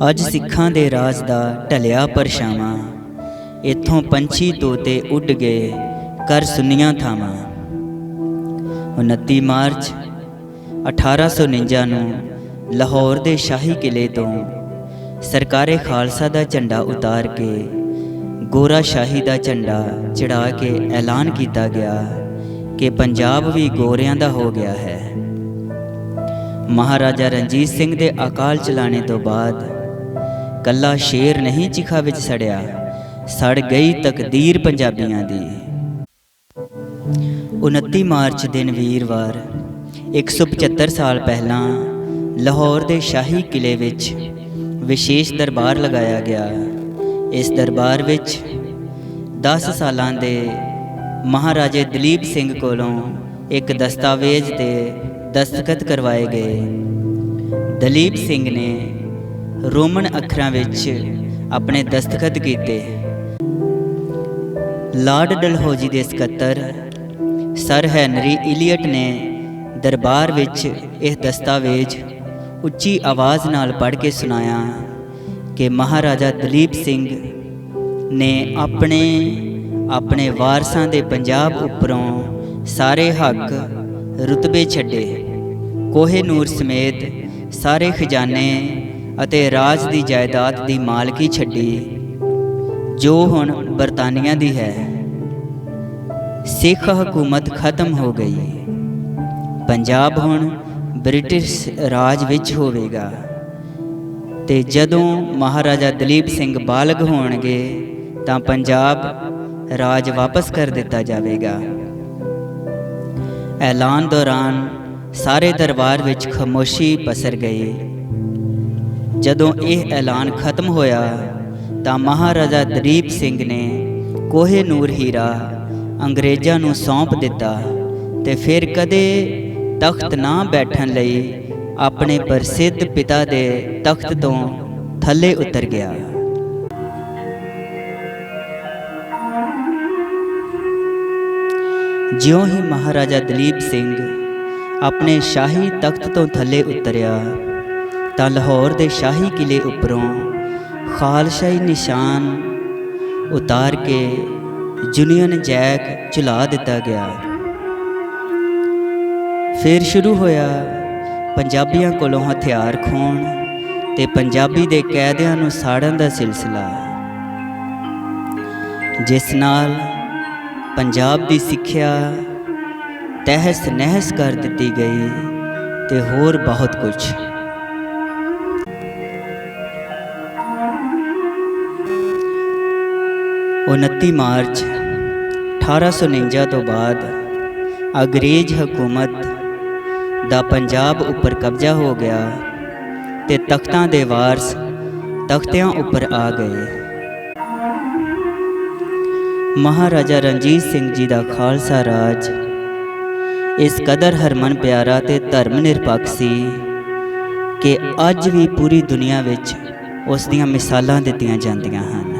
ਅੱਜ ਸਿੱਖਾਂ ਦੇ ਰਾਜ ਦਾ ਢਲਿਆ ਪਰਛਾਵਾਂ। ਇੱਥੋਂ ਪੰਛੀ ਤੋਤੇ ਉੱਡ ਗਏ ਕਰ ਸੁਨੀਆਂ ਥਾਵਾਂ। 29 ਮਾਰਚ 1849 ਨੂੰ ਲਾਹੌਰ ਦੇ ਸ਼ਾਹੀ ਕਿਲੇ ਤੋਂ ਸਰਕਾਰੇ ਖਾਲਸਾ ਦਾ ਝੰਡਾ ਉਤਾਰ ਕੇ, ਗੋਰਾ ਸ਼ਾਹੀ ਦਾ ਝੰਡਾ ਚੜਾ ਕੇ ਐਲਾਨ ਕੀਤਾ ਗਿਆ ਕਿ ਪੰਜਾਬ ਵੀ ਗੋਰਿਆਂ ਦਾ ਹੋ ਗਿਆ ਹੈ। ਮਹਾਰਾਜਾ ਰਣਜੀਤ ਸਿੰਘ ਦੇ ਅਕਾਲ ਚਲਾਣੇ ਤੋਂ ਬਾਅਦ ਕੱਲਾ ਸ਼ੇਰ ਨਹੀਂ ਚਿਖਾ ਵਿੱਚ ਸੜਿਆ, ਸੜ ਗਈ ਤਕਦੀਰ ਪੰਜਾਬੀਆਂ ਦੀ। 29 ਮਾਰਚ ਦਿਨ ਵੀਰਵਾਰ 175 ਸਾਲ ਪਹਿਲਾਂ ਲਾਹੌਰ ਦੇ ਸ਼ਾਹੀ ਕਿਲੇ ਵਿੱਚ ਵਿਸ਼ੇਸ਼ ਦਰਬਾਰ ਲਗਾਇਆ ਗਿਆ। ਇਸ ਦਰਬਾਰ ਵਿੱਚ 10 ਸਾਲਾਂ ਦੇ ਮਹਾਰਾਜੇ ਦਲੀਪ ਸਿੰਘ ਕੋਲੋਂ ਇੱਕ ਦਸਤਾਵੇਜ਼ ਤੇ ਦਸਤਖਤ ਕਰਵਾਏ ਗਏ। ਦਲੀਪ ਸਿੰਘ ਨੇ ਰੋਮਨ ਅੱਖਰਾਂ ਵਿੱਚ ਆਪਣੇ ਦਸਤਖਤ ਕੀਤੇ। ਲਾਰਡ ਡਲਹੌਜੀ ਦੇ ਸਕੱਤਰ, ਸਰ ਹੈਨਰੀ ਇਲੀਅਟ ਨੇ ਦਰਬਾਰ ਵਿੱਚ ਇਹ ਦਸਤਾਵੇਜ਼ ਉੱਚੀ ਆਵਾਜ਼ ਨਾਲ ਪੜ੍ਹ ਕੇ ਸੁਣਾਇਆ ਕਿ ਮਹਾਰਾਜਾ ਦਲੀਪ ਸਿੰਘ ਨੇ ਆਪਣੇ ਆਪਣੇ ਵਾਰਸਾਂ ਦੇ ਪੰਜਾਬ ਉੱਪਰੋਂ ਸਾਰੇ ਹੱਕ ਰੁਤਬੇ ਛੱਡੇ। ਕੋਹੇ ਨੂਰ ਸਮੇਤ ਸਾਰੇ ਖਜ਼ਾਨੇ ਅਤੇ ਰਾਜ ਦੀ ਜਾਇਦਾਦ ਦੀ ਮਾਲਕੀ ਛੱਡੀ, ਜੋ ਹੁਣ ਬਰਤਾਨੀਆ ਦੀ ਹੈ। ਸਿੱਖ ਹਕੂਮਤ ਖਤਮ ਹੋ ਗਈ। ਪੰਜਾਬ ਹੁਣ ਬ੍ਰਿਟਿਸ਼ ਰਾਜ ਵਿੱਚ ਹੋਵੇਗਾ। ਤੇ ਜਦੋਂ ਮਹਾਰਾਜਾ ਦਲੀਪ ਸਿੰਘ ਬਾਲਗ ਹੋਣਗੇ, ਤਾਂ ਪੰਜਾਬ ਰਾਜ ਵਾਪਸ ਕਰ ਦਿੱਤਾ ਜਾਵੇਗਾ। ਐਲਾਨ ਦੌਰਾਨ ਸਾਰੇ ਦਰਬਾਰ ਵਿੱਚ ਖਾਮੋਸ਼ੀ ਪਸਰ ਗਈ। ਜਦੋਂ ਇਹ ਐਲਾਨ ਖਤਮ ਹੋਇਆ ਤਾਂ ਮਹਾਰਾਜਾ ਦਲੀਪ ਸਿੰਘ ਨੇ ਕੋਹੇ ਨੂਰ ਹੀਰਾ ਅੰਗਰੇਜ਼ਾਂ ਨੂੰ ਸੌਂਪ ਦਿੱਤਾ ਤੇ ਫਿਰ ਕਦੇ ਤਖਤ ਨਾ ਬੈਠਣ ਲਈ ਆਪਣੇ ਪ੍ਰਸਿੱਧ ਪਿਤਾ ਦੇ ਤਖਤ ਤੋਂ ਥੱਲੇ ਉਤਰ ਗਿਆ। ਜਿਉਂ ਹੀ ਮਹਾਰਾਜਾ ਦਲੀਪ ਸਿੰਘ ਆਪਣੇ ਸ਼ਾਹੀ ਤਖਤ ਤੋਂ ਥੱਲੇ ਉਤਰਿਆ ਤਾਂ ਲਾਹੌਰ ਦੇ ਸ਼ਾਹੀ ਕਿਲੇ ਉੱਪਰੋਂ ਖਾਲਸਾਈ ਨਿਸ਼ਾਨ ਉਤਾਰ ਕੇ ਯੂਨੀਅਨ ਜੈਕ ਚੁਲਾ ਦਿੱਤਾ ਗਿਆ। ਫਿਰ ਸ਼ੁਰੂ ਹੋਇਆ ਪੰਜਾਬੀਆਂ ਕੋਲੋਂ ਹਥਿਆਰ ਖੋਣ ਤੇ ਪੰਜਾਬੀ ਦੇ ਕੈਦੀਆਂ ਨੂੰ ਸਾੜਨ ਦਾ ਸਿਲਸਿਲਾ, ਜਿਸ ਨਾਲ ਪੰਜਾਬ ਦੀ ਸਿੱਖਿਆ ਤਹਿਸ ਨਹਿਸ ਕਰ ਦਿੱਤੀ ਗਈ ਤੇ ਹੋਰ ਬਹੁਤ ਕੁਝ। 29 ਮਾਰਚ 1849 ਤੋਂ ਬਾਅਦ ਅੰਗਰੇਜ਼ ਹਕੂਮਤ ਦਾ ਪੰਜਾਬ ਉੱਪਰ ਕਬਜ਼ਾ ਹੋ ਗਿਆ ਤੇ ਤਖਤਾਂ ਦੇ ਵਾਰਸ ਤਖਤਿਆਂ ਉੱਪਰ ਆ ਗਏ। ਮਹਾਰਾਜਾ ਰਣਜੀਤ ਸਿੰਘ ਜੀ ਦਾ ਖਾਲਸਾ ਰਾਜ ਇਸ ਕਦਰ ਹਰਮਨ ਪਿਆਰਾ ਤੇ ਧਰਮ ਨਿਰਪੱਖ ਸੀ ਕਿ ਅੱਜ ਵੀ ਪੂਰੀ ਦੁਨੀਆ ਵਿੱਚ ਉਸ ਦੀਆਂ ਮਿਸਾਲਾਂ ਦਿੱਤੀਆਂ ਜਾਂਦੀਆਂ ਹਨ।